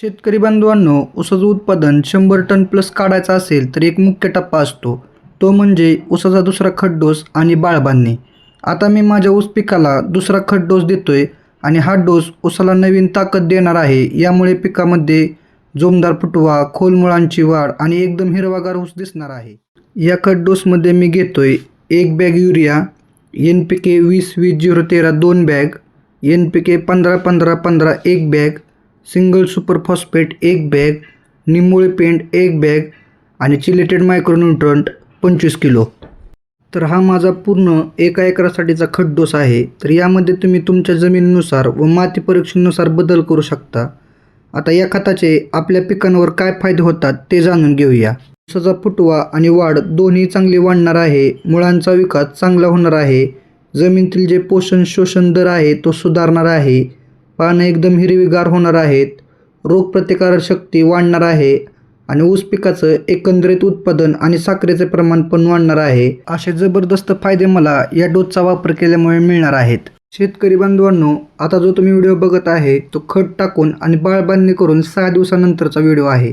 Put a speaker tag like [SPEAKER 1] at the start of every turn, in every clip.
[SPEAKER 1] शेतकरी बांधवांनो ऊसाचं उत्पादन शंभर टन प्लस काढायचं असेल तर एक मुख्य टप्पा असतो. तो म्हणजे ऊसाचा दुसरा खड्डोस आणि बाळ बांधणे आता मी माझ्या ऊस पिकाला दुसरा खड्डोस देतोय आणि हा डोस ऊसाला नवीन ताकद देणार आहे. यामुळे पिकामध्ये जोमदार फुटवा खोल मुळांची वाढ आणि एकदम हिरवागार ऊस दिसणार आहे. या खड्डोसमध्ये मी घेतोय एक bag urea N P K वीस वीस झिरो तेरा दोन बॅग एन पी के पंधरा पंधरा पंधरा एक बॅग सिंगल सुपर फॉस्फेट एक बॅग निंबोळी पेंट एक बॅग आणि चिलेटेड मायक्रोन्युट्रंट पंचवीस किलो. तर हा माझा पूर्ण एका एकरासाठीचा खड्डोस आहे. तर यामध्ये तुम्ही तुमच्या जमिनीनुसार व माती परीक्षेनुसार बदल करू शकता. आता या खताचे आपल्या पिकांवर काय फायदे होतात ते जाणून घेऊया. ऊसाचा फुटवा आणि वाढ दोन्ही चांगली वाढणार आहे. मुळांचा विकास चांगला होणार आहे. जमिनीतील जे पोषण शोषण दर आहे तो सुधारणार आहे. पानं एकदम हिरवीगार होणार आहेत. रोगप्रतिकारक शक्ती वाढणार आहे आणि ऊस पिकाचं एकंदरीत उत्पादन आणि साखरेचे प्रमाण पण वाढणार आहे. असे जबरदस्त फायदे मला या डोसचा वापर केल्यामुळे मिळणार आहेत. शेतकरी बांधवांनो आता जो तुम्ही व्हिडिओ बघत आहे तो खत टाकून आणि बाळ बांधणी करून सहा दिवसानंतरचा व्हिडिओ आहे.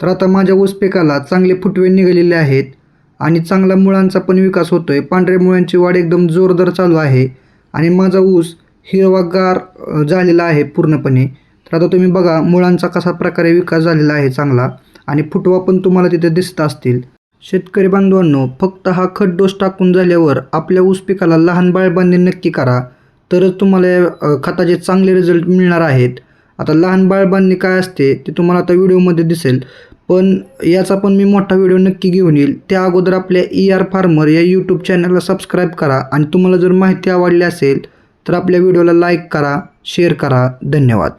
[SPEAKER 1] तर आता माझ्या ऊस पिकाला चांगले फुटवे निघालेले आहेत आणि चांगला मुळांचा पण विकास होतोय. पांढऱ्या मुळांची वाढ एकदम जोरदार चालू आहे आणि माझा ऊस हिरवागार झालेला आहे पूर्णपणे. तर आता तुम्ही बघा मुळांचा कसा प्रकारे विकास झालेला आहे चांगला आणि फुटवा पण तुम्हाला तिथे दिसत असतील. शेतकरी बांधवांनो फक्त हा खत डोस टाकून झाल्यावर आपल्या ऊस पिकाला लहान बाळबांधणी नक्की करा. तरच तुम्हाला या, खताचे चांगले रिझल्ट मिळणार आहेत. आता लहान बाळबांधणी काय असते ते तुम्हाला आता व्हिडिओमध्ये दिसेल. पण याचा पण मी मोठा व्हिडिओ नक्की घेऊन येईल. त्या अगोदर आपल्या ई आर फार्मर या यूट्यूब चॅनलला सबस्क्राईब करा आणि तुम्हाला जर माहिती आवडली असेल तर आपल्या व्हिडिओला लाईक करा शेअर करा. धन्यवाद.